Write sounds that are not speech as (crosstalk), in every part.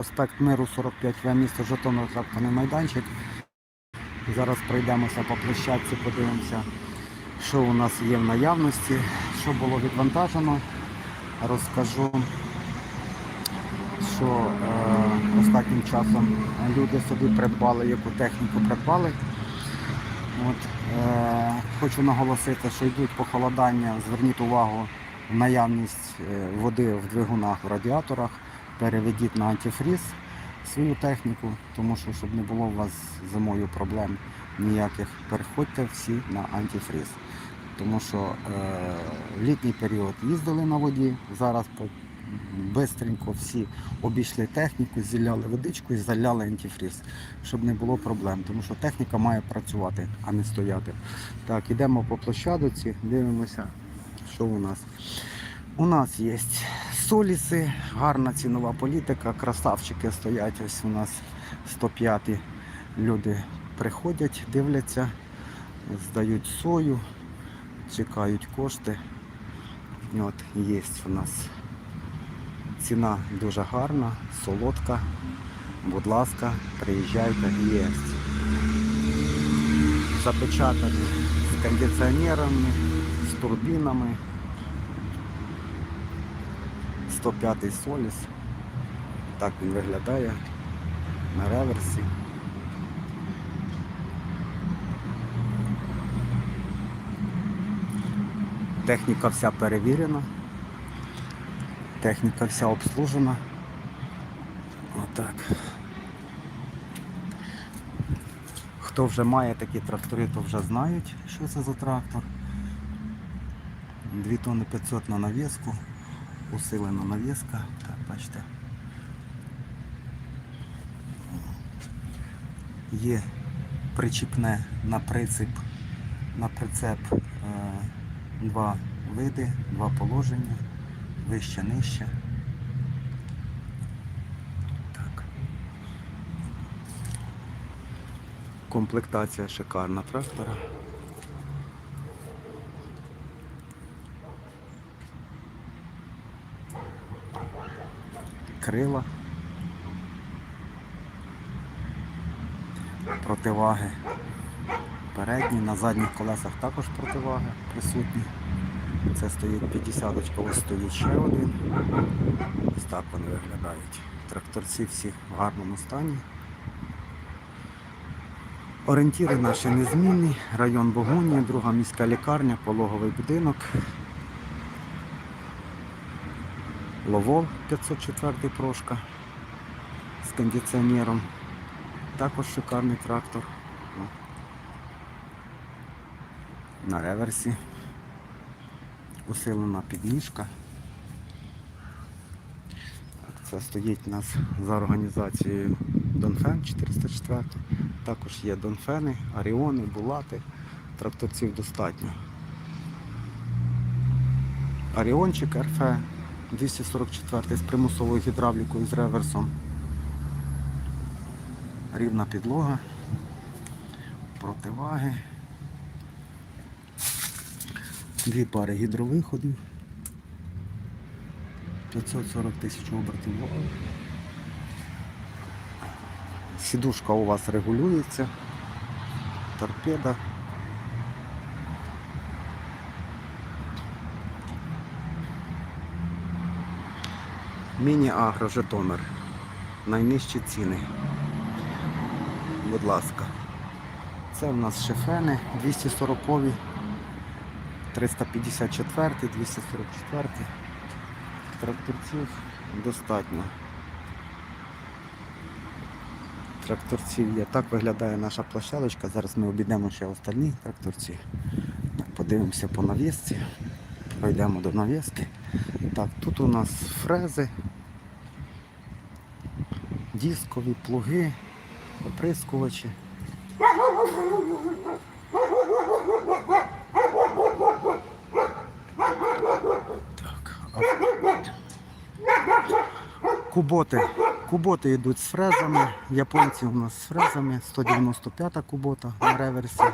Проспект Миру 45В, місто Житомир, тракторний майданчик. Зараз пройдемося по площадці, подивимося, що у нас є в наявності, що було відвантажено. Розкажу, що е, останнім часом люди собі придбали, яку техніку придбали. От, е, хочу наголосити, що йдуть похолодання. Зверніть увагу в наявність е, води в двигунах, в радіаторах. Переведіть на антифріз свою техніку, тому що щоб не було у вас зимою проблем ніяких, переходьте всі на антифріз. Тому що е, літній період їздили на воді, зараз по бистренько всі обійшли техніку, зіляли водичку і заляли антифріз, щоб не було проблем, тому що техніка має працювати, а не стояти. Так, ідемо по площадці, дивимося, що у нас. У нас є соліси, гарна цінова політика, красавчики стоять. Ось у нас 105 люди приходять, дивляться, здають сою, чекають кошти. От є у нас ціна дуже гарна, солодка. Будь ласка, приїжджайте, є. Запечатані з кондиціонерами, з турбінами. 105 Соліс. Так він виглядає на реверсі. Техніка вся перевірена. Техніка вся обслужена. Отак. Хто вже має такі трактори, то вже знають, що це за трактор. 2 тонни 500 на навіску усилена навіска. Так, бачите. Є причіпне на прицеп, на прицеп е, два види, два положення, вище, нижче. Так. Комплектація шикарна трактора. Крила, противаги передні, на задніх колесах також противаги присутні. Це стоїть 50 ось стоїть ще один. Ось так вони виглядають. Тракторці всі в гарному стані. Орієнтіри наші незмінні. Район Богунія, друга міська лікарня, пологовий будинок. Ловол 504 прошка з кондиціонером. Також шикарний трактор. На реверсі. Усилена підніжка. Це стоїть у нас за організацією Донфен 404. Також є Донфени, Аріони, Булати. Тракторців достатньо. Аріончик РФ 244 з примусовою гідравлікою з реверсом. Рівна підлога, противаги, дві пари гідровиходів, 540 тисяч обертів. Сідушка у вас регулюється, торпеда. Міні-агро Житомир. Найнижчі ціни. Будь ласка. Це в нас шифени 240, 354, 244. Тракторців достатньо. Тракторців є. Так виглядає наша площадочка. Зараз ми обійдемо ще остальні тракторці. Подивимося по навісці. Пройдемо до навіски. Так, тут у нас фрези, дискові плуги, оприскувачі. Куботи. Куботи йдуть з фрезами. Японці у нас з фрезами. 195 кубота на реверсі.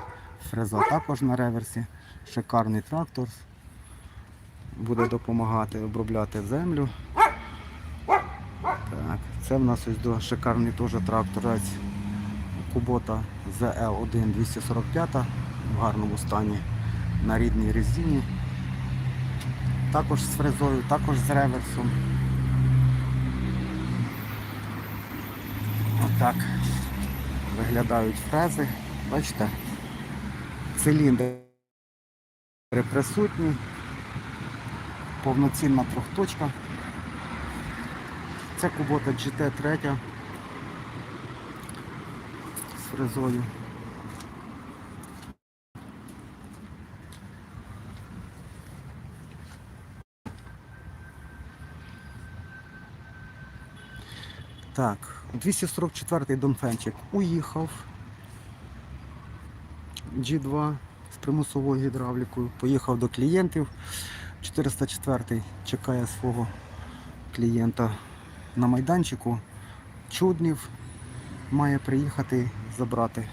Фреза також на реверсі. Шикарний трактор. Буде допомагати обробляти землю. Це в нас ось до шикарний теж тракторець Кубота ZL1 245 в гарному стані на рідній резині. Також з фрезою, також з реверсом. Отак виглядають фрези. Бачите? Циліндри присутні, повноцінна трьохточка. Це Кубота GT3 з фрезою. Так, 244-й Донфенчик уїхав. G2 з примусовою гідравлікою. Поїхав до клієнтів. 404-й чекає свого клієнта на майданчику. Чуднів має приїхати забрати.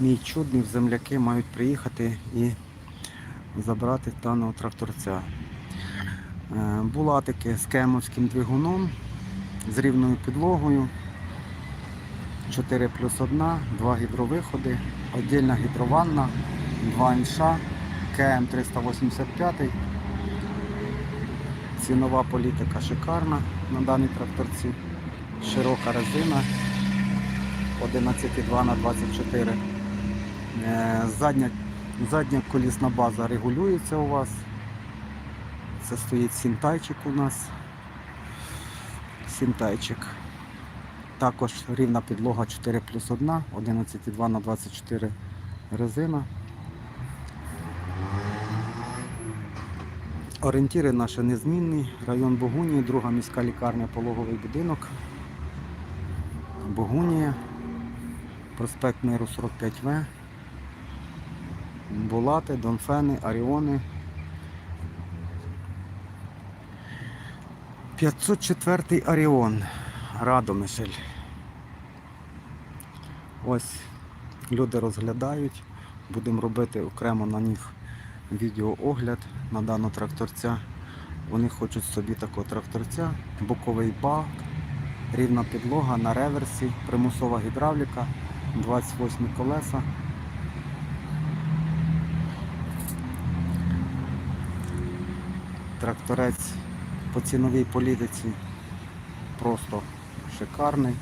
Мій чуднів, земляки мають приїхати і забрати даного тракторця. Е, Булатики з кемовським двигуном, з рівною підлогою. 4 плюс 1, 2 гідровиходи, отдільна гідрованна, 2 інша, КМ 385. Цінова політика шикарна на даній тракторці. Широка резина 11,2 на 24. Е, Задня, задня колісна база регулюється у вас. Це стоїть сінтайчик у нас. Сінтайчик. Також рівна підлога 4 плюс 1, 11,2 на 24 резина. Орієнтіри наші незмінні. Район Богунії, друга міська лікарня, пологовий будинок. Богунія, проспект Миру 45В. Булати, Донфени, Аріони. 504 Аріон. Радомишль. Ось люди розглядають. Будемо робити окремо на них відеоогляд на даного тракторця. Вони хочуть собі такого тракторця, боковий бак, рівна підлога на реверсі, примусова гідравліка, 28 колеса. Тракторець по ціновій політиці просто шикарний.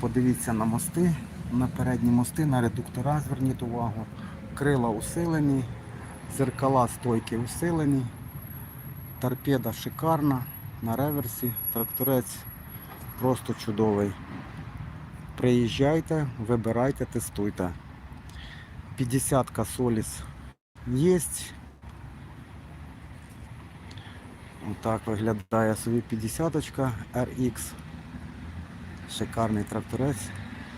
Подивіться на мости, на передні мости, на редуктора, зверніть увагу. Крила усилені, зеркала стойки усилені, торпеда шикарна, на реверсі, тракторець просто чудовий. Приїжджайте, вибирайте, тестуйте. 50-ка Соліс є. Отак виглядає собі 50-ка RX. Шикарний тракторець.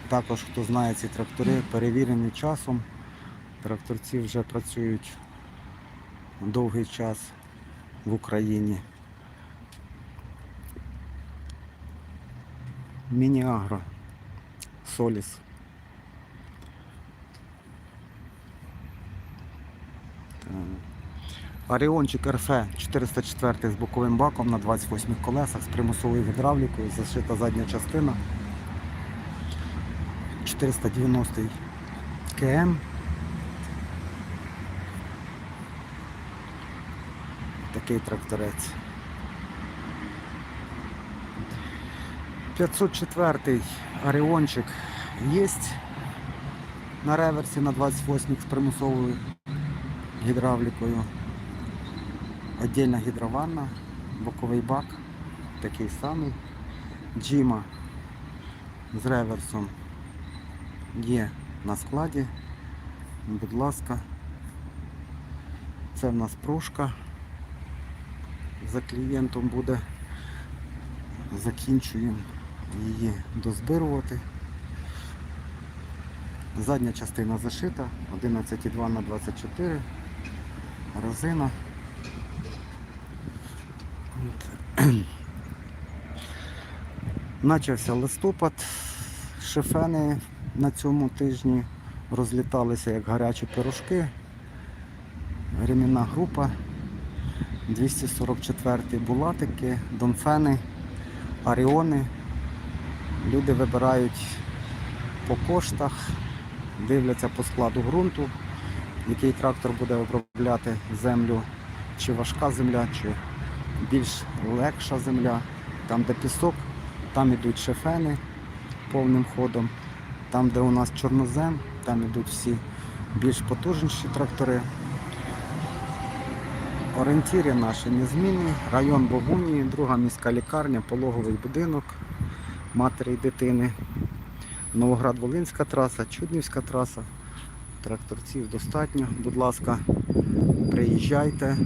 Також, хто знає ці трактори, перевірені часом. Тракторці вже працюють довгий час в Україні. Міні-агро. Соліс. Так. Оріончик РФ 404 з боковим баком на 28 колесах з примусовою гідравлікою, зашита задня частина. 490 КМ. Такий тракторець. 504 Оріончик є на реверсі на 28 з примусовою гідравлікою. Отдельна гідрованна, боковий бак, такий самий. Джима з реверсом є на складі. Будь ласка, це в нас прошка. За клієнтом буде. Закінчуємо її дозбирувати. Задня частина зашита, 11,2 на 24 резина. (clears throat) Начався листопад, шифени на цьому тижні розліталися як гарячі пирожки. Ремінна група, 244 булатики, донфени, Аріони. Люди вибирають по коштах, дивляться по складу ґрунту, який трактор буде обробляти землю, чи важка земля, чи більш легша земля. Там, де пісок, там ідуть шефени повним ходом. Там, де у нас чорнозем, там ідуть всі більш потужніші трактори. Орієнтіри наші незмінні. Район Богунії, друга міська лікарня, пологовий будинок матері і дитини. Новоград-Волинська траса, Чуднівська траса. Тракторців достатньо. Будь ласка, приїжджайте,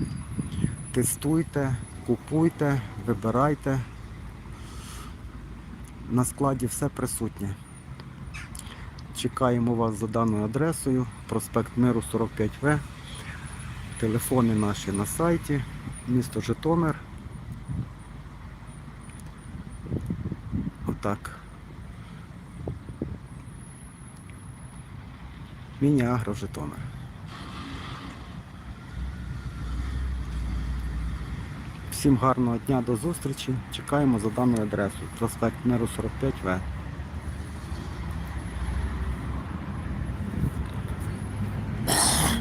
тестуйте, купуйте, вибирайте. На складі все присутнє. Чекаємо вас за даною адресою. Проспект Миру 45В. Телефони наші на сайті. Місто Житомир. Отак. Міні-агро Житомир. Всім гарного дня до зустрічі. Чекаємо за даною адресою. Проспект Миру 45В.